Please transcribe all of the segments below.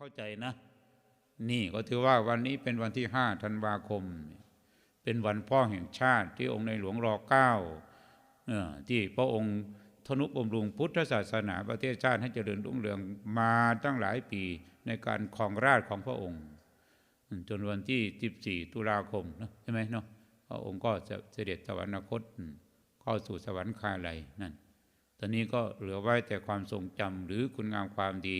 เข้าใจนะ นี่ก็ถือว่าวันนี้เป็นวันที่ห้าธันวาคม เป็นวันพ่อแห่งชาติที่องค์ในหลวงรอเก้าที่พระองค์ทนุบำรุงพุทธศาสนาประเทศชาติให้เจริญรุ่งเรืองมาตั้งหลายปีในการครองราชของพระองค์ จนวันที่ 14 ตุลาคมนะใช่ไหมเนาะพระองค์ก็จะเสด็จสวรรคตเข้าสู่สวรรคาลัยนั่นตอนนี้ก็เหลือไว้แต่ความทรงจำหรือคุณงามความดี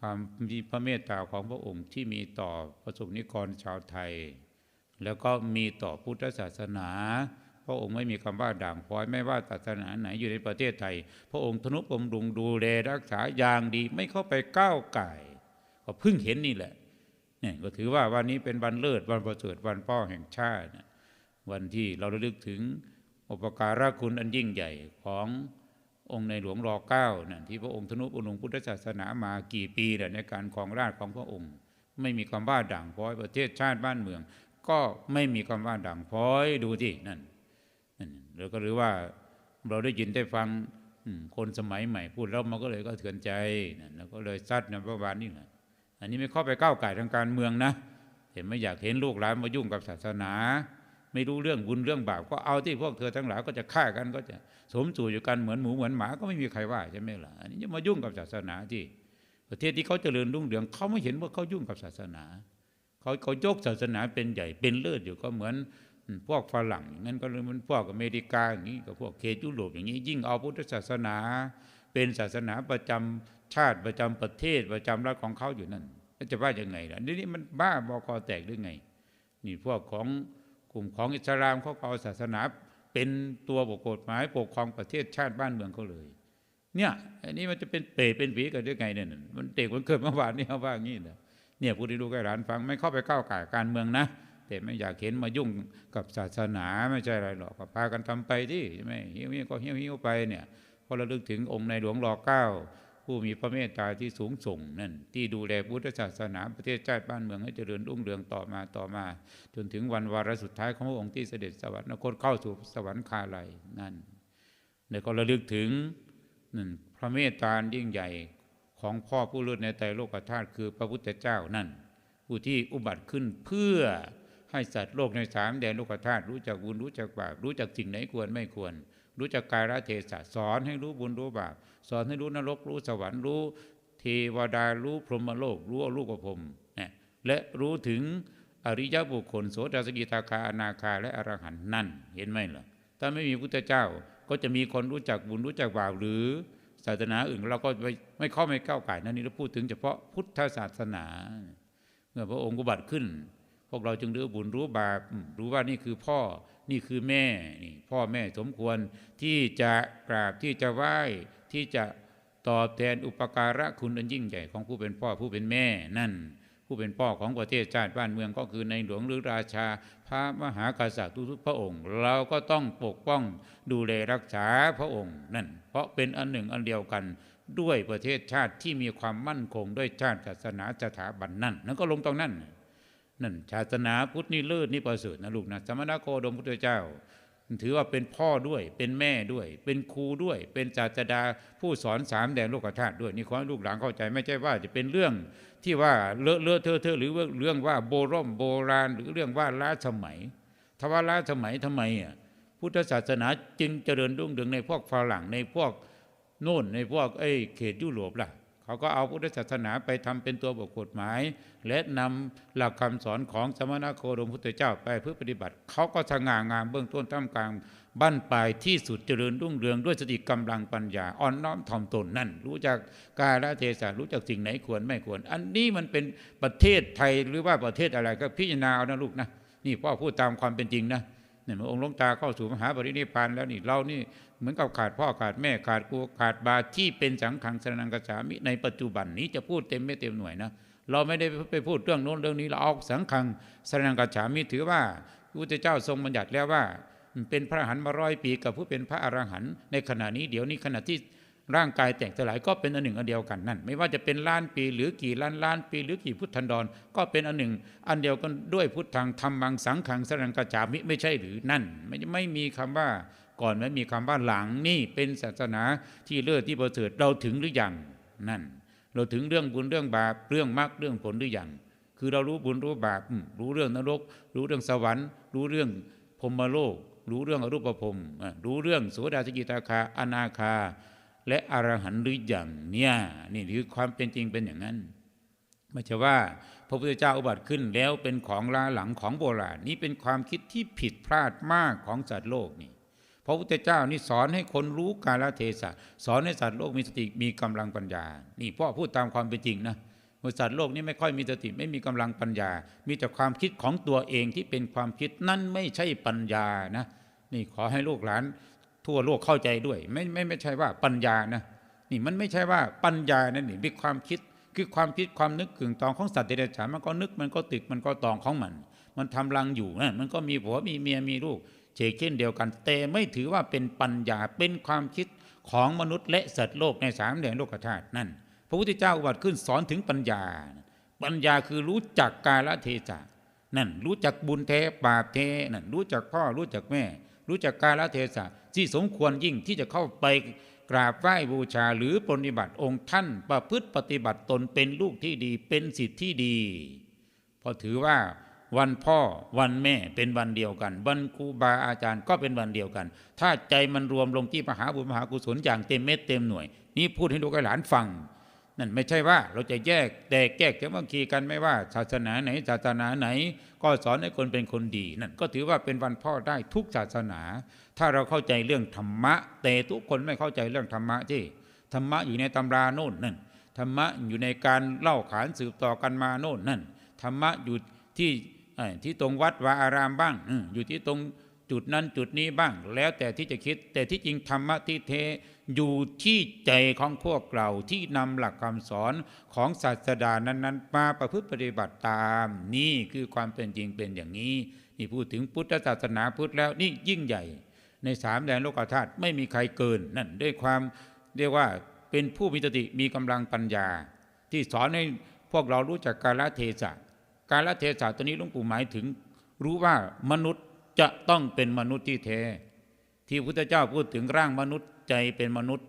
ความมีพระเมตตาของพระองค์ที่มีต่อประสบนิกรชาวไทย แล้วก็มีต่อพุทธศาสนา พระองค์ไม่มีคำว่าด่างพร้อยไม่ว่าศาสนาไหนอยู่ในประเทศไทย พระองค์ทนุบำรุงดูแลรักษาอย่างดีไม่เข้าไปก้าวไก่ก็เพิ่งเห็นนี่แหละเนี่ยก็ถือว่าวันนี้เป็นวันเลิศวันประเสริฐวันพ่อแห่งชาตินะวันที่เราระลึกถึงอุปการะคุณอันยิ่งใหญ่ของ องค์ในหลวงรอเก้านั่นที่พระองค์ทนุบำรุงพุทธศาสนามากี่ปีแล้วในการครองราชของพระองค์ ไม่มีคำว่าด่างพร้อยประเทศชาติบ้านเมือง ก็ไม่มีคำว่าด่างพร้อยดูที่นั่นนั่นแล้วก็หรือว่าเราได้ยินได้ฟังคนสมัยใหม่พูดแล้วมันก็เลยก็เถือนใจแล้วก็เลยซัดในประวัตินี่แหละอันนี้ไม่เข้าไปก้าวไก่ทางการเมืองนะเห็นไม่อยากเห็นลูกหลานมายุ่งกับศาสนา ไม่รู้เรื่องบุญเรื่องบาปก็เอาที่พวกเธอทั้งหลายก็จะฆ่ากันก็จะสมสู่อยู่กันเหมือนหมูเหมือนหมาก็ไม่มีใครว่าใช่ไหมล่ะอันนี้จะมายุ่งกับศาสนาที่ประเทศที่เขาเจริญรุ่งเรืองเขาไม่เห็นว่าเขายุ่งกับศาสนาเขาเขายกศาสนาเป็นใหญ่เป็นเลิศอยู่ก็เหมือนพวกฝรั่งงั้นก็เลยมันพวกอเมริกาอย่างนี้กับพวกเขตยุโรปอย่างนี้ ยิ่งเอาพุทธศาสนา เป็นศาสนาประจำชาติประจำประเทศประจำรัฐของเขาอยู่นั่นจะว่ายังไงล่ะนี่มันบ้าบอคอแตกหรือไง นี่พวกของ กลุ่มของอิสลามเขาเอาศาสนาเป็นตัวบกฎหมายปกครองประเทศชาติบ้านเมืองเขาเลย เนี่ยอันนี้มันจะเป็นเปรเป็นผีกันได้ไงเนี่ยมันเด็กมันเกิดเมื่อวานนี่เขาว่างี้นะเนี่ยพูดให้ลูกให้หลานฟังไม่เข้าไปก้าวไก่การเมืองนะ แต่ไม่อยากเห็นมายุ่งกับศาสนาไม่ใช่อะไรหรอกก็พากันทำไปที่ใช่ไหมเฮี้ยวๆก็เฮี้ยวเฮี้ยวๆไปเนี่ยพอเราลึกถึงองค์ในหลวงรอเก้า ผู้มีพระเมตตาที่สูงส่งนั่น ที่ดูแลพุทธศาสนาประเทศชาติบ้านเมืองให้เจริญรุ่งเรืองต่อมาต่อมา จนถึงวันวาระสุดท้ายของพระองค์ที่เสด็จสวรรคตเข้าสู่สวรรคาลัยนั่นแล้วก็ระลึกถึงนั่นพระเมตตายิ่งใหญ่ของพ่อผู้เลิศในไตรโลกธาตุคือพระพุทธเจ้านั่น ผู้ที่อุบัติขึ้นเพื่อให้สัตว์โลกในสามแดนโลกธาตุรู้จักบุญรู้จักบาปรู้จักสิ่งไหนควรไม่ควร รู้จักกาลเทศะสอนให้รู้บุญรู้บาปสอนให้รู้นรกรู้สวรรค์รู้เทวดารู้พรหมโลก รู้อรูปภพนะและรู้ถึงอริยบุคคลโสดาสกิทาคาอนาคาและอรหันต์นั่น เห็นไหมล่ะถ้าไม่มีพุทธเจ้าก็จะมีคนรู้จักบุญรู้จักบาปหรือศาสนาอื่นเราก็ไม่ไม่เข้าไม่ก้าวไก่นั่นนี่เราพูดถึงเฉพาะพุทธศาสนา เมื่อพระองค์อุบัติขึ้น พวกเราจึงรู้บุญรู้บาปรู้ว่านี่คือพ่อ นี่คือแม่นี่พ่อแม่สมควรที่จะกราบที่จะไหว้ที่จะตอบแทนอุปการะคุณอันยิ่งใหญ่ของผู้เป็นพ่อผู้เป็นแม่นั่น ผู้เป็นพ่อของประเทศชาติบ้านเมืองก็คือในหลวงหรือราชา พระมหากษัตริย์ทุกๆพระองค์ เราก็ต้องปกป้องดูแลรักษาพระองค์นั่น เพราะเป็นอันหนึ่งอันเดียวกันด้วยประเทศชาติที่มีความมั่นคงด้วยชาติศาสนาสถาบันนั่น นั่นก็ลงตรงนั้น นั่นศาสนาพุทธนี่เลิศนี่ประเสริฐนะลูกนะสมณโคดมพุทธเจ้า ถือว่าเป็นพ่อด้วยเป็นแม่ด้วย เป็นครูด้วย เป็นศาสดาผู้สอนสามแดนโลกธาตุด้วยนี่ขอให้ลูกหลานเข้าใจไม่ใช่ว่าจะเป็นเรื่องที่ว่าเลอะเลอะเทอะเทอะหรือว่าเรื่องว่าโบรมโบราณหรือเรื่องว่าล้าสมัยถ้าว่าล้าสมัยทำไมอะพุทธศาสนาจึงเจริญรุ่งเรืองในพวกฝรั่งในพวกโน่นในพวกไอ้เขตยุโรปล่ะ เขาก็เอาพุทธศาสนาไปทำเป็นตัวบทกฎหมาย และนำหลักคำสอนของสมณโคดมพุทธเจ้าไปเพื่อปฏิบัติ เขาก็สง่างามเบื้องต้นท่ามกลางบั้นปลายที่สุดเจริญรุ่งเรืองด้วยสติกำลังปัญญาอ่อนน้อมถ่อมตนนั่น รู้จักกาลเทศะรู้จักสิ่งไหนควรไม่ควร อันนี้มันเป็นประเทศไทยหรือว่าประเทศอะไรก็พิจารณาเอานะลูกนะนี่พ่อพูดตามความเป็นจริงนะ เนี่ยเมื่อองค์หลวงตาเข้าสู่มหาปรินิพพานแล้วนี่เรานี่เหมือนกับขาดพ่อขาดแม่ขาดครูขาดบาที่เป็นสังขังสนังกจฉามิในปัจจุบันนี้จะพูดเต็มไม่เต็มหน่วยนะเราไม่ได้ไปพูดเรื่องโน้นเรื่องนี้เราเอาสังขังสนังกจฉามิถือว่าพระพุทธเจ้าทรงบัญญัติแล้วว่าเป็นพระหันมาร้อยปีกับผู้เป็นพระอรหันต์ในขณะนี้เดี๋ยวนี้ขณะที่ ร่างกายแตกสลายก็เป็นอันหนึ่งอันเดียวกันนั่น ไม่ว่าจะเป็นล้านปีหรือกี่ล้านล้านปี หรือกี่พุทธันดร ก็เป็นอันหนึ่ง อันเดียวกันด้วยพุทธังธรรมังสังขังสรังกจจามิไม่ใช่หรือนั่น ไม่ไม่มีคำว่าก่อนไม่มีคำว่าหลังนี่เป็นศาสนาที่เลิศที่ประเสริฐเราถึงหรือยังนั่น เราถึงเรื่องบุญเรื่องบาปเรื่องมรรคเรื่องผลหรือยังคือเรารู้บุญรู้บาปรู้เรื่องนรก รู้เรื่องสวรรค์ รู้เรื่องพรมโลก รู้เรื่องอรูปภพอะรู้เรื่องโสดาสกิตาคาอนาคา และอรหันต์หรืออย่างเนี่ยนี่คือความเป็นจริงเป็นอย่างนั้นไม่ใช่ว่าพระพุทธเจ้าอุบัติขึ้นแล้วเป็นของล้าหลังของโบราณนี่เป็นความคิดที่ผิดพลาดมากของสัตว์โลกนี่พระพุทธเจ้านี่สอนให้คนรู้กาลเทศะสอนให้สัตว์โลกมีสติมีกำลังปัญญา นี่พ่อพูดตามความเป็นจริงนะว่าสัตว์โลกนี่ไม่ค่อยมีสติไม่มีกำลังปัญญา มีแต่ความคิดของตัวเองที่เป็นความคิดนั่นไม่ใช่ปัญญานะนี่ขอให้ลูกหลาน ทั่วโลกเข้าใจด้วย ไม่ไม่ไม่ใช่ว่าปัญญานะนี่มันไม่ใช่ว่าปัญญานั่นนี่เป็นความคิดคือความคิดความนึกขึงตองของสัตว์เดรัจฉานมันก็นึกมันก็ตึกมันก็ตองของมัน มันทำรังอยู่นะมันก็มีผัวมีเมียมีลูกเฉกเช่นเดียวกัน แต่ไม่ถือว่าเป็นปัญญาเป็นความคิดของมนุษย์และสัตว์โลกในสามแดนโลกธาตุนั่น พระพุทธเจ้าอุบัติขึ้นสอนถึงปัญญา ปัญญาคือรู้จักกาลเทศะนั่นรู้จักบุญเทบาปเทนั่นรู้จักพ่อรู้จักแม่ รู้จักกาลเทศะ ที่สมควรยิ่งที่จะเข้าไปกราบไหว้บูชาหรือปฏิบัติองค์ท่านประพฤติปฏิบัติตนเป็นลูกที่ดีเป็นสิทธิ์ที่ดีเพอถือว่าวันพ่อวันแม่เป็นวันเดียวกัน วันครูบาอาจารย์ก็เป็นวันเดียวกัน ถ้าใจมันรวมลงที่มหาบุญมหากุศลอย่างเต็มเม็ดเต็มหน่วย นี่พูดให้ลูกหลานฟัง นั่นไม่ใช่ว่าเราจะแยกแตกแยกจะมาคีกันไม่ว่า ศาสนาไหนศาสนาไหน ก็สอนให้คนเป็นคนดีนั่นก็ถือว่าเป็นวันพ่อได้ทุกศาสนา ถ้าเราเข้าใจเรื่องธรรมะ แต่ทุกคนไม่เข้าใจเรื่องธรรมะที่ธรรมะอยู่ในตำราโน่นนั่นธรรมะอยู่ในการเล่าขานสืบต่อกันมาโน่นนั่นธรรมะอยู่ที่ที่ตรงวัดวาอารามบ้างอยู่ที่ตรงจุดนั้นจุดนี้บ้าง แล้วแต่ที่จะคิด แต่ที่จริงธรรมะที่เทอยู่ที่ใจของพวกเราที่นำหลักคำสอนของศาสดานั้น ๆ มาประพฤติปฏิบัติตาม นี่คือความเป็นจริงเป็นอย่างนี้ นี่พูดถึงพุทธศาสนาพุทธแล้วนี่ยิ่งใหญ่ ในสามแดนโลกธาตุไม่มีใครเกินนั่นด้วยความเรียกว่าเป็นผู้มีสติมีกำลังปัญญา ที่สอนให้พวกเรารู้จักกาลเทศะกาลเทศะตัวนี้หลวงปู่หมายถึง รู้ว่ามนุษย์จะต้องเป็นมนุษย์ที่แท้ ที่พุทธเจ้าพูดถึงร่างมนุษย์ใจเป็นมนุษย์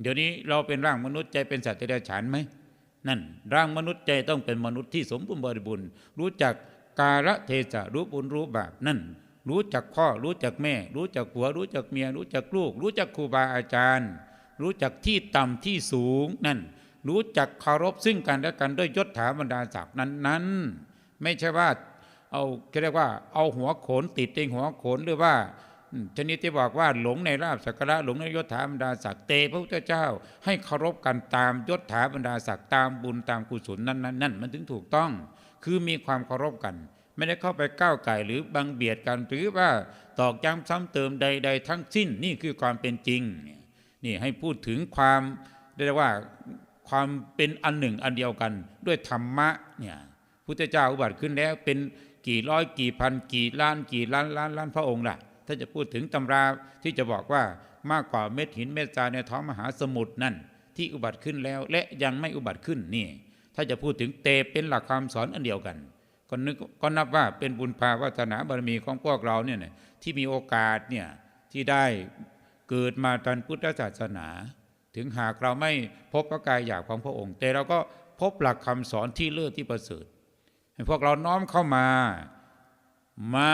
เดี๋ยวนี้เราเป็นร่างมนุษย์ใจเป็นสัตว์เดรัจฉานไหมนั่นร่างมนุษย์ใจต้องเป็นมนุษย์ที่สมบูรณ์บริบูรณ์รู้จักกาลเทศะรู้บุญรู้บาปนั่น รู้จักพ่อ รู้จักแม่ รู้จักผัว รู้จักเมีย รู้จักลูก รู้จักครูบาอาจารย์ รู้จักที่ต่ำที่สูงนั่น รู้จักเคารพซึ่งกันและกันด้วยยศถาบรรดาศักดิ์นั้นนั้นไม่ใช่ว่าเอาเรียกว่าเอาหัวโขนติดเองหัวโขนหรือว่าชนิดที่บอกว่าหลงในราบสักการะหลงในยศถาบรรดาศักดิ์เตพระพุทธเจ้า ให้เคารพกันตามยศถาบรรดาศักดิ์ตามบุญตามกุศลนั้นนั้นนั่นมันถึงถูกต้อง คือมีความเคารพกัน ไม่ได้เข้าไปก้าวไก่หรือบังเบียดกันหรือว่าตอกย้ำซ้ำเติมใด ๆ ทั้งสิ้นนี่คือความเป็นจริงนี่ให้พูดถึงความเรียกว่าความเป็นอันหนึ่งอันเดียวกัน ด้วยธรรมะเนี่ยพุทธเจ้าอุบัติขึ้นแล้วเป็นกี่ร้อยกี่พัน กี่ล้าน กี่ล้านล้านล้านพระองค์ล่ะ ถ้าจะพูดถึงตำราที่จะบอกว่ามากกว่าเม็ดหินเม็ดทรายในท้องมหาสมุทรนั่น ที่อุบัติขึ้นแล้วและยังไม่อุบัติขึ้นนี่ ถ้าจะพูดถึงเตเป็นหลักคำสอนอันเดียวกัน ก็นึกก็นับว่าเป็นบุญภาวาสนาบารมีของพวกเราเนี่ยที่มีโอกาสเนี่ยที่ได้เกิดมาตอนพุทธศาสนา ถึงหากเราไม่พบพระกายหยาบของพระองค์ แต่เราก็พบหลักคำสอนที่เลิศที่ประเสริฐให้พวกเราน้อมเข้ามามา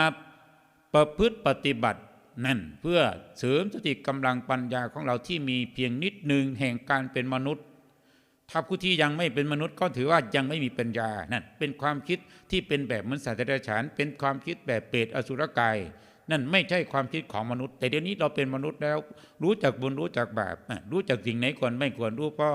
ประพฤติปฏิบัตินั่นเพื่อเสริมสติกำลังปัญญาของเราที่มีเพียงนิดหนึ่งแห่งการเป็นมนุษย์ ถ้าผู้ที่ยังไม่เป็นมนุษย์ก็ถือว่ายังไม่มีปัญญานั่นเป็นความคิดที่เป็นแบบเหมือนสัตว์เดรัจฉาน เป็นความคิดแบบเปรตอสุรกาย นั่นไม่ใช่ความคิดของมนุษย์ แต่เดี๋ยวนี้เราเป็นมนุษย์แล้ว รู้จักบุญรู้จักบาปรู้จักสิ่งไหนควรไม่ควรรู้พ่อ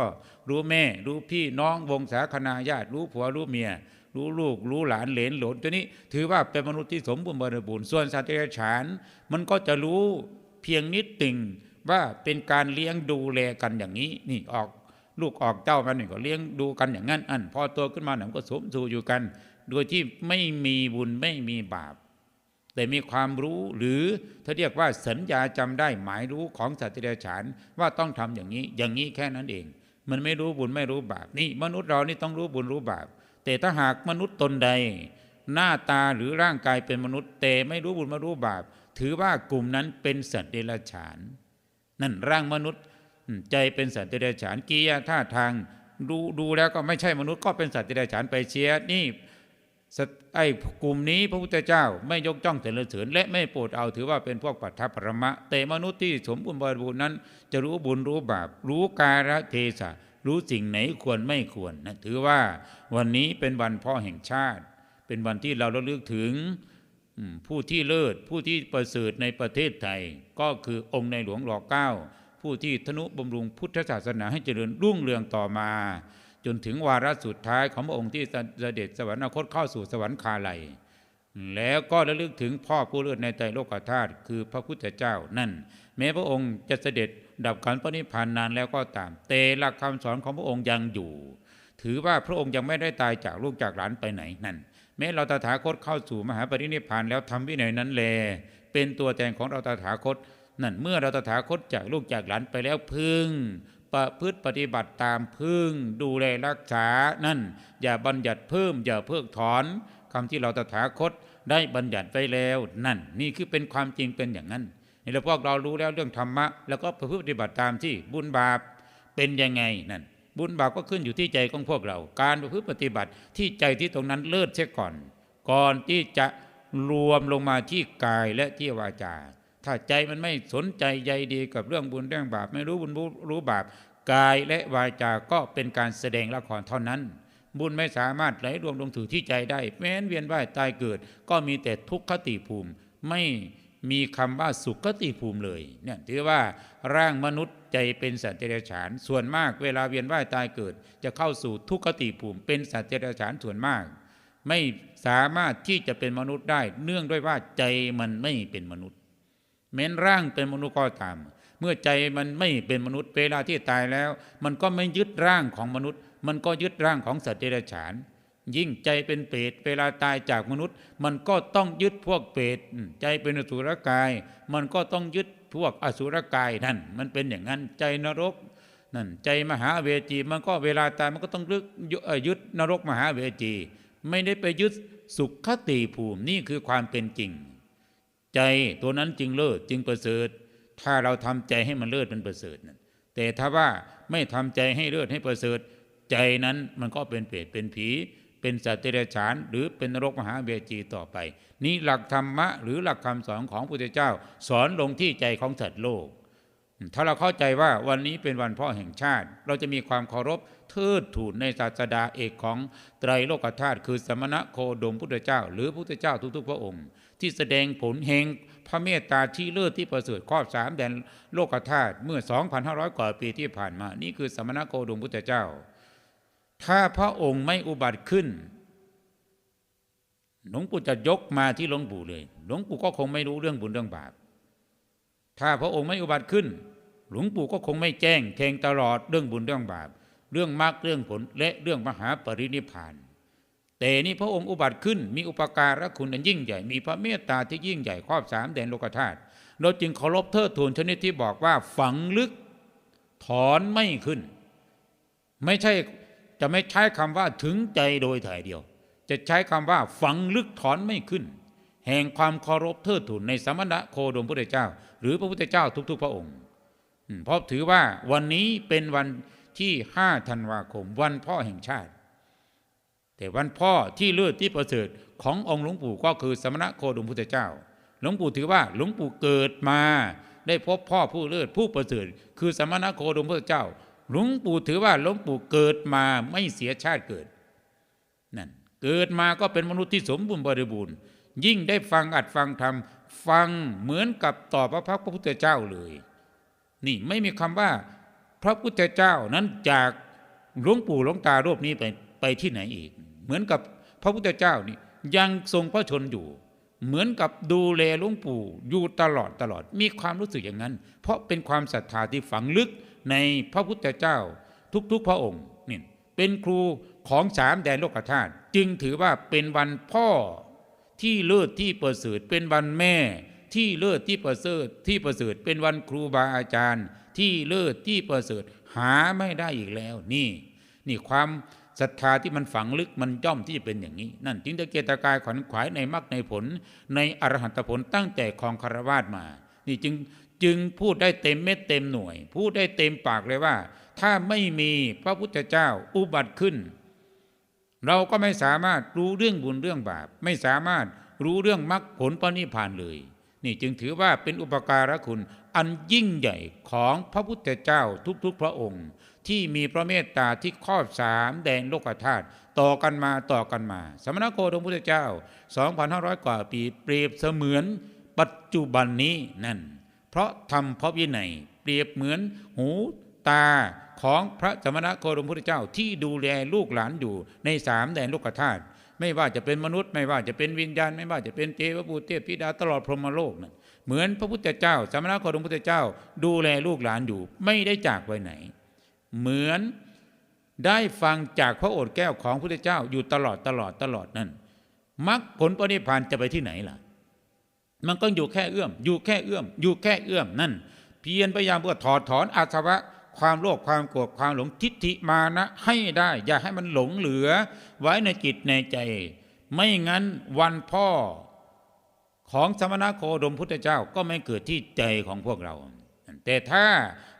รู้แม่ รู้พี่น้องวงศาคณาญาติ รู้ผัวรู้เมีย รู้ลูก รู้หลานเหลนหลนตัวนี้ ถือว่าเป็นมนุษย์ที่สมบูรณ์บริบูรณ์ส่วนสัตว์เดรัจฉาน มันก็จะรู้เพียงนิดติ่งว่าเป็นการเลี้ยงดูแลกันอย่างนี้นี่ออก ลูกออกเจ้ามันนี่ก็เลี้ยงดูกันอย่างนั้นอันพอโตขึ้นมาหนังก็สมสู่อยู่กัน โดยที่ไม่มีบุญไม่มีบาป แต่มีความรู้หรือถ้าเรียกว่าสัญญาจำได้หมายรู้ของสัตว์เดรัจฉานว่าต้องทำอย่างนี้อย่างนี้แค่นั้นเอง มันไม่รู้บุญไม่รู้บาปนี่มนุษย์เรานี่ต้องรู้บุญรู้บาป แต่ถ้าหากมนุษย์ตนใด หน้าตาหรือร่างกายเป็นมนุษย์ แต่ไม่รู้บุญไม่รู้บาป ถือว่ากลุ่มนั้นเป็นสัตว์เดรัจฉาน นั่นร่างมนุษย์ ใจเป็นสัตว์เดรัจฉานกิริยาท่าทางดูดูแล้วก็ไม่ใช่มนุษย์ก็เป็นสัตว์ที่ได้ฉานไปเชียนี่ไอ้กลุ่มนี้พระพุทธเจ้าไม่ยกจ้องเสรเสริญและไม่โปรดเอาถือว่าเป็นพวกปัทภปรมะ แต่มนุษย์ที่สมบูรณ์บริบูรณ์นั้น จะรู้บุญรู้บาป รู้กาลเทศะรู้สิ่งไหนควรไม่ควรนะถือว่าวันนี้เป็นวันพ่อแห่งชาติ เป็นวันที่เราระลึกถึงผู้ที่เลิศผู้ที่ประเสริฐในประเทศไทย ก็คือองค์ในหลวงรอเก้า ผู้ที่ทนุบำรุงพุทธศาสนาให้เจริญรุ่งเรืองต่อมา จนถึงวาระสุดท้ายของพระองค์ที่เสด็จสวรรคตเข้าสู่สวรรคาลัยแล้วก็ระลึกถึงพ่อผู้เลิศในใจโลกธาตุคือพระพุทธเจ้านั่น แม้พระองค์จะเสด็จดับขันธ์ปณิพพานนานแล้วก็ตาม แต่หลักคำสอนของพระองค์ยังอยู่ ถือว่าพระองค์ยังไม่ได้ตายจากลูกจากหลานไปไหนนั่น แม้เราตถาคตเข้าสู่มหาปรินิพพานแล้วทำวินัยนั้นแล เป็นตัวแทนของเราตถาคต นั่นเมื่อเราตถาคตจากลูกจากหลานไปแล้วพึงประพฤติปฏิบัติตามพึงดูแลรักษานั่น อย่าบัญญัติเพิ่ม อย่าเพิกถอนคำที่เราตถาคตได้บัญญัติไว้แล้ว นั่น นี่คือเป็นความจริงเป็นอย่างนั้นนี่เราพวกเรารู้แล้วเรื่องธรรมะ แล้วก็ประพฤติปฏิบัติตามที่บุญบาปเป็นยังไงนั่น บุญบาปก็ขึ้นอยู่ที่ใจของพวกเรา การประพฤติปฏิบัติที่ใจที่ตรงนั้นเลิศเสียก่อน ก่อนที่จะรวมลงมาที่กายและที่วาจา ถ้าใจมันไม่สนใจใยดีกับเรื่องบุญเรื่องบาป ไม่รู้บุญรู้บาป กายและวาจาก็เป็นการแสดงละครเท่านั้น บุญไม่สามารถไหลรวมลงถือที่ใจได้ แม้นเวียนว่ายตายเกิด ก็มีแต่ทุกขติภูมิ ไม่มีคำว่าสุขติภูมิเลยเนี่ยถือว่าร่างมนุษย์ใจเป็นสัตว์เดรัจฉาน ส่วนมากเวลาเวียนว่ายตายเกิด จะเข้าสู่ทุกขติภูมิ เป็นสัตว์เดรัจฉานส่วนมาก ไม่สามารถที่จะเป็นมนุษย์ได้ เนื่องด้วยว่าใจมันไม่เป็นมนุษย์ แม้นร่างเป็นมนุษย์ก็ตาม เมื่อใจมันไม่เป็นมนุษย์เวลาที่ตายแล้ว มันก็ไม่ยึดร่างของมนุษย์ มันก็ยึดร่างของสัตว์เดรัจฉาน ยิ่งใจเป็นเปรตเวลาตายจากมนุษย์ มันก็ต้องยึดพวกเปรตใจเป็นอสุรกาย มันก็ต้องยึดพวกอสุรกายนั่นมันเป็นอย่างนั้นใจนรกนั่นใจมหาเวจีมันก็เวลาตายมันก็ต้องยึดเอ่อยึดนรกมหาเวจี ไม่ได้ไปยึดสุขคติภูมินี่คือความเป็นจริง ใจตัวนั้นจึงเลิศจึงประเสริฐ ถ้าเราทำใจให้มันเลิศมันประเสริฐนั่นแต่ถ้าว่าไม่ทำใจให้เลิศให้ประเสริฐ ใจนั้นมันก็เป็นเปรตเป็นผี เป็นสัตว์เดรัจฉาน หรือเป็นนรกมหาเวจีต่อไป นี่หลักธรรมะหรือหลักคำสอนของพระพุทธเจ้า สอนลงที่ใจของสัตว์โลก ถ้าเราเข้าใจว่าวันนี้เป็นวันพ่อแห่งชาติ เราจะมีความเคารพเทิดทูนในศาสดาเอกของไตรโลกธาตุคือสมณะโคดมพุทธเจ้า หรือพุทธเจ้าทุกๆ พระองค์ ที่แสดงผลแห่งพระเมตตาที่เลิศที่ประเสริฐครอบสามแดนโลกธาตุเมื่อ 2,500 กว่าปีที่ผ่านมา นี่คือสมณโคดมพุทธเจ้า ถ้าพระองค์ไม่อุบัติขึ้นหลวงปู่จะยกมาที่หลวงปู่เลย หลวงปู่ก็คงไม่รู้เรื่องบุญเรื่องบาป ถ้าพระองค์ไม่อุบัติขึ้น หลวงปู่ก็คงไม่แจ้งแทงตลอดเรื่องบุญเรื่องบาป เรื่องมรรคเรื่องผลและเรื่องมหาปรินิพาน แต่นี่พระองค์อุบัติขึ้นมีอุปการะคุณอันยิ่งใหญ่ มีพระเมตตาที่ยิ่งใหญ่ครอบสามแดนโลกธาตุเราจึงเคารพเทิดทูนชนิดที่บอกว่าฝังลึกถอนไม่ขึ้น ไม่ใช่จะไม่ใช้คำว่าถึงใจโดยถ่ายเดียว จะใช้คำว่าฝังลึกถอนไม่ขึ้น แห่งความเคารพเทิดทูนในสมณะโคดมพุทธเจ้า หรือพระพุทธเจ้าทุก ๆ พระองค์เพราะถือว่าวันนี้เป็นวันที่5ธันวาคม วันพ่อแห่งชาติ แต่วันพ่อที่เลิศที่ประเสริฐขององค์หลวงปู่ก็คือสมณะโคดมพุทธเจ้า หลวงปู่ถือว่าหลวงปู่เกิดมาได้พบพ่อผู้เลิศผู้ประเสริฐคือสมณะโคดมพุทธเจ้า หลวงปู่ถือว่าหลวงปู่เกิดมาไม่เสียชาติเกิดนั่นเกิดมาก็เป็นมนุษย์ที่สมบูรณ์บริบูรณ์ยิ่งได้ฟังอัดฟังธรรมฟังเหมือนกับต่อพระพักตรพระพุทธเจ้าเลย นี่ไม่มีคำว่า พระพุทธเจ้านั้นจากหลวงปู่หลวงตารูปนี้ไปไปที่ไหนอีก เหมือนกับพระพุทธเจ้านี่ยังทรงพระชนอยู่ เหมือนกับดูแลหลวงปู่อยู่ตลอดตลอดมีความรู้สึกอย่างนั้น เพราะเป็นความศรัทธาที่ฝังลึกในพระพุทธเจ้า ทุกๆพระองค์นี่เป็นครูของสามแดนโลกธาตุจึงถือว่าเป็นวันพ่อที่เลิศที่ประเสริฐเป็นวันแม่ที่เลิศที่ประเสริฐที่ประเสริฐเป็นวันครูบาอาจารย์ ที่เลิศที่ประเสริฐหาไม่ได้อีกแล้วนี่ นี่ความ ศรัทธาที่มันฝังลึกมันย่อมที่จะเป็นอย่างนี้ นั่นจึงตะเกียกตะกายขวัญขวายในมรรคในผล ในอรหันตผลตั้งแต่คองคารวาสมา นี่จึงจึงพูดได้เต็มเม็ดเต็มหน่วย พูดได้เต็มปากเลยว่า ถ้าไม่มีพระพุทธเจ้าอุบัติขึ้น เราก็ไม่สามารถรู้เรื่องบุญเรื่องบาป ไม่สามารถรู้เรื่องมรรคผลปณิพานเลย นี่จึงถือว่าเป็นอุปการะคุณอันยิ่งใหญ่ของพระพุทธเจ้าทุกๆพระองค์ ที่มีพระเมตตาที่ครอบสามแดนโลกธาตุต่อกันมาต่อกันมา สมณโคดมพุทธเจ้า 2,500 กว่าปีเปรียบเสมือนปัจจุบันนี้นั่น เพราะทำเพราะวินัยเปรียบเหมือนหูตาของพระสมณโคดมพุทธเจ้าที่ดูแลลูกหลานอยู่ในสามแดนโลกธาตุไม่ว่าจะเป็นมนุษย์ไม่ว่าจะเป็นวิญญาณ ไม่ว่าจะเป็นเทวบุตรเทพธิดาตลอดพรหมโลกนั่นเหมือนพระพุทธเจ้า สมณโคดมพุทธเจ้า ดูแลลูกหลานอยู่ไม่ได้จากไปไหน เหมือนได้ฟังจากพระโอษฐ์แก้วของพระพุทธเจ้าอยู่ตลอดตลอดตลอดนั่นมรรคผลปณิพพานจะไปที่ไหนล่ะ มันก็อยู่แค่เอื้อม อยู่แค่เอื้อม อยู่แค่เอื้อมนั่น เพียรพยายามเพื่อถอดถอนอาสวะ ความโลภความโกรธความหลงทิฏฐิมานะให้ได้ อย่าให้มันหลงเหลือ ไว้ในจิตในใจ ไม่งั้นวันพ่อของสมณโคดมพุทธเจ้าก็ไม่เกิดที่ใจของพวกเรา แต่ถ้า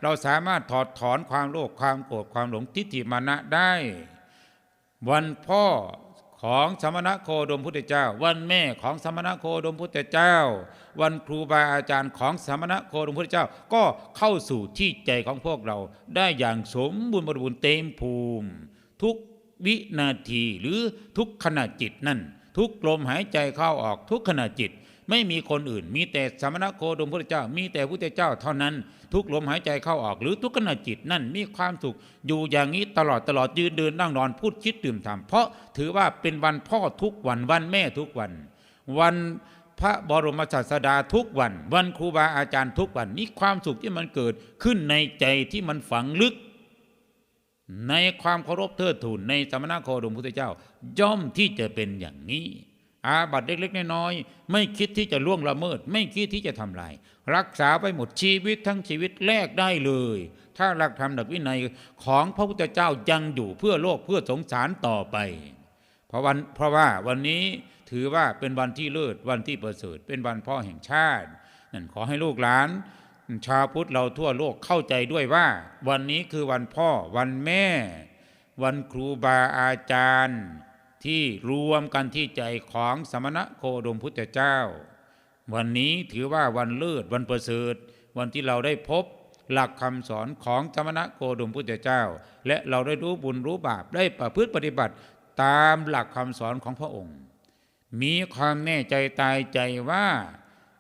เราสามารถถอดถอนความโลภความโกรธความหลงทิฏฐิมานะได้ วันพ่อของสมณะโคดมพุทธเจ้า วันแม่ของสมณะโคดมพุทธเจ้า วันครูบาอาจารย์ของสมณะโคดมพุทธเจ้า ก็เข้าสู่ที่ใจของพวกเราได้อย่างสมบูรณ์บริบูรณ์เต็มภูมิ ทุกวินาทีหรือทุกขณะจิตนั่น ทุกลมหายใจเข้าออกทุกขณะจิต ไม่มีคนอื่น มีแต่สมณโคดมพุทธเจ้า มีแต่พุทธเจ้าเท่านั้น ทุกลมหายใจเข้าออก หรือทุกขณะจิตนั่นมีความสุขอยู่อย่างนี้ตลอดตลอดยืนเดินนั่งนอนพูดคิดดื่มทำเพราะถือว่าเป็นวันพ่อทุกวันวันแม่ทุกวัน วันพระบรมศาสดาทุกวัน วันครูบาอาจารย์ทุกวันนี่ความสุขที่มันเกิดขึ้นในใจที่มันฝังลึก ในความเคารพเทิดทูนในสมณโคดมพุทธเจ้า ย่อมที่จะเป็นอย่างนี้ อาบัตเล็กๆน้อยๆไม่คิดที่จะล่วงละเมิด ไม่คิดที่จะทำลาย รักษาไปหมดชีวิตทั้งชีวิตแลกได้เลย ถ้าหลักธรรมดักวินัยของพระพุทธเจ้ายังอยู่เพื่อโลกเพื่อสงสารต่อไป เพราะวันเพราะว่าวันนี้ถือว่าเป็นวันที่เลิศวันที่ประเสริฐเป็นวันพ่อแห่งชาตินั่นขอให้ลูกหลาน ชาวพุทธเราทั่วโลกเข้าใจด้วยว่า วันนี้คือวันพ่อวันแม่ วันครูบาอาจารย์ ที่รวมกันที่ใจของสมณะโคดมพุทธเจ้า วันนี้ถือว่าวันเลิศวันประเสริฐวันที่เราได้พบหลักคำสอนของสมณะโคดมพุทธเจ้า และเราได้รู้บุญรู้บาปได้ประพฤติปฏิบัติตามหลักคำสอนของพระองค์ มีความแน่ใจตายใจว่า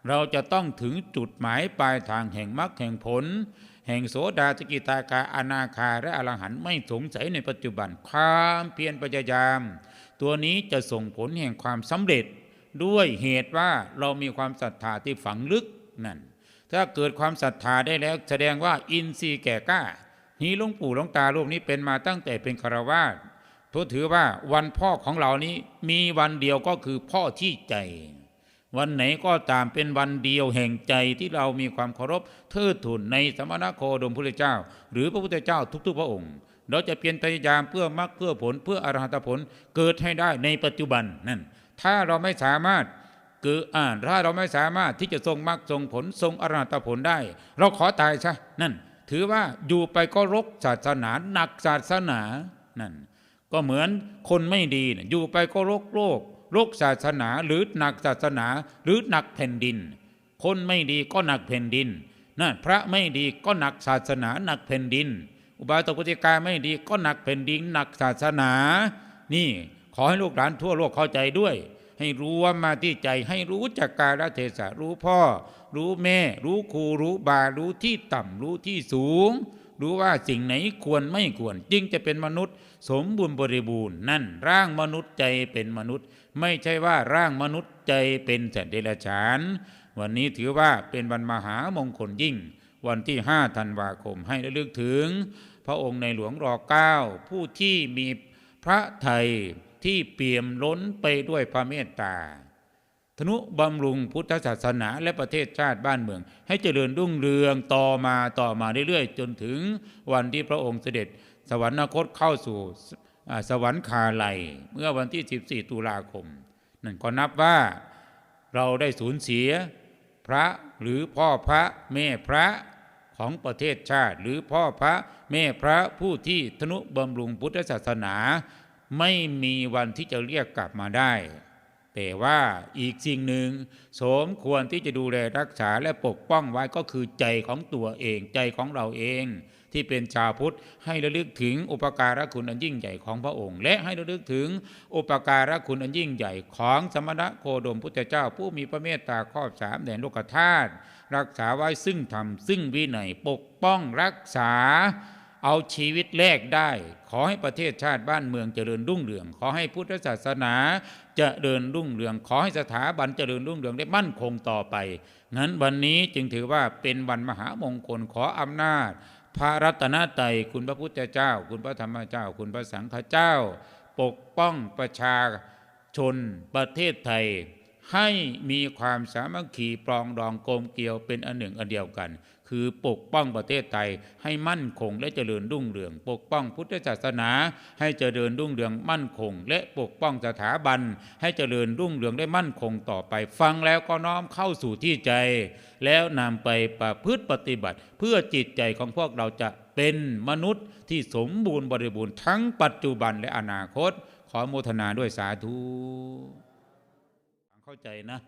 เราจะต้องถึงจุดหมายปลายทางแห่งมรรคแห่งผล แห่งโสดาสกิตาคาอนาคาและอรหันต์ไม่สงสัยในปัจจุบันความเพียรพยายาม ตัวนี้จะส่งผลแห่งความสำเร็จด้วยเหตุว่าเรามีความศรัทธาที่ฝังลึกนั่น ถ้าเกิดความศรัทธาได้แล้ว แสดงว่าอินทรีย์แก่กล้า นี้หลวงปู่หลวงตารูปนี้เป็นมาตั้งแต่เป็นคารวาสถือว่าวันพ่อของเรานี้มีวันเดียวก็คือพ่อที่ใจ วันไหนก็ตามเป็นวันเดียวแห่งใจที่เรามีความเคารพเทิดทูนในสมณโคดมพุทธเจ้า หรือพระพุทธเจ้าทุกๆพระองค์ เราจะเพียรพยายามเพื่อมรรคเพื่อผลเพื่ออรหัตผลเกิดให้ได้ในปัจจุบันนั่นถ้าเราไม่สามารถเกิดอ่านถ้าเราไม่สามารถที่จะทรงมรรคทรงผลทรงอรหัตผลได้ เราขอตายซะนั่น ถือว่าอยู่ไปก็รกศาสนาหนักศาสนานั่นก็เหมือนคนไม่ดีอยู่ไปก็รกโลกรกศาสนาหรือหนักศาสนาหรือหนักแผ่นดิน คนไม่ดีก็หนักแผ่นดินนั่นพระไม่ดีก็หนักศาสนาหนักแผ่นดิน อุบาสกปฏิกาไม่ดีก็หนักแผ่นดินหนักศาสนา นี่ขอให้ลูกหลานทั่วโลกเข้าใจด้วย ให้รู้ว่ามาที่ใจให้รู้จักกาลเทศะรู้พ่อ รู้แม่ รู้ครูรู้บารู้ที่ต่ำรู้ที่สูง รู้ว่าสิ่งไหนควรไม่ควร จึงจะเป็นมนุษย์ สมบูรณ์บริบูรณ์นั่น ร่างมนุษย์ใจเป็นมนุษย์ ไม่ใช่ว่าร่างมนุษย์ใจเป็นสัตว์เดรัจฉานวันนี้ถือว่าเป็นวันมหามงคลยิ่ง วันที่ 5 ธันวาคมให้ระลึกถึง พระองค์ในหลวงรอเก้าผู้ที่มีพระไทยที่เปี่ยมล้นไปด้วยพระเมตตาธนุบำรุงพุทธศาสนาและประเทศชาติบ้านเมือง ให้เจริญรุ่งเรืองต่อมาต่อมาเรื่อยๆ จนถึงวันที่พระองค์เสด็จ สวรรคตเข้าสู่สวรรคาลัยเมื่อวันที่ 14 ตุลาคม นั่นก็นับว่าเราได้สูญเสีย พระหรือพ่อพระแม่พระ ของประเทศชาติ หรือพ่อพระแม่พระผู้ที่ทนุบำรุงพุทธศาสนา ไม่มีวันที่จะเรียกกลับมาได้ แต่ว่าอีกสิ่งหนึ่ง สมควรที่จะดูแลรักษาและปกป้องไว้ก็คือใจของตัวเองใจของเราเองที่เป็นชาวพุทธให้ระลึกถึงอุปการะคุณอันยิ่งใหญ่ของพระองค์ และให้ระลึกถึงอุปการะคุณอันยิ่งใหญ่ของสมณะโคดมพุทธเจ้าผู้มีพระเมตตาครอบสามแดนโลกธาตุ รักษาไว้ซึ่งธรรมซึ่งวินัยปกป้องรักษา เอาชีวิตแลกได้ ขอให้ประเทศชาติบ้านเมืองเจริญรุ่งเรือง ขอให้พุทธศาสนาเจริญรุ่งเรือง ขอให้สถาบันเจริญรุ่งเรืองได้มั่นคงต่อไปนั้นวันนี้จึงถือว่าเป็นวันมหามงคลขออำนาจ พระรัตนตรัยคุณพระพุทธเจ้า คุณพระธรรมเจ้า คุณพระสังฆเจ้า ปกป้องประชาชนประเทศไทย ให้มีความสามัคคีปรองดองกลมเกลียวเป็นอันหนึ่งอันเดียวกัน คือปกป้องประเทศไทยให้มั่นคงและเจริญรุ่งเรือง ปกป้องพุทธศาสนา ให้เจริญรุ่งเรืองมั่นคง และปกป้องสถาบัน ให้เจริญรุ่งเรืองได้มั่นคงต่อไป ฟังแล้วก็น้อมเข้าสู่ที่ใจ แล้วนำไปประพฤติปฏิบัติ เพื่อจิตใจของพวกเราจะเป็นมนุษย์ที่สมบูรณ์บริบูรณ์ทั้งปัจจุบันและอนาคต ขอโมทนาด้วยสาธุ เข้าใจนะ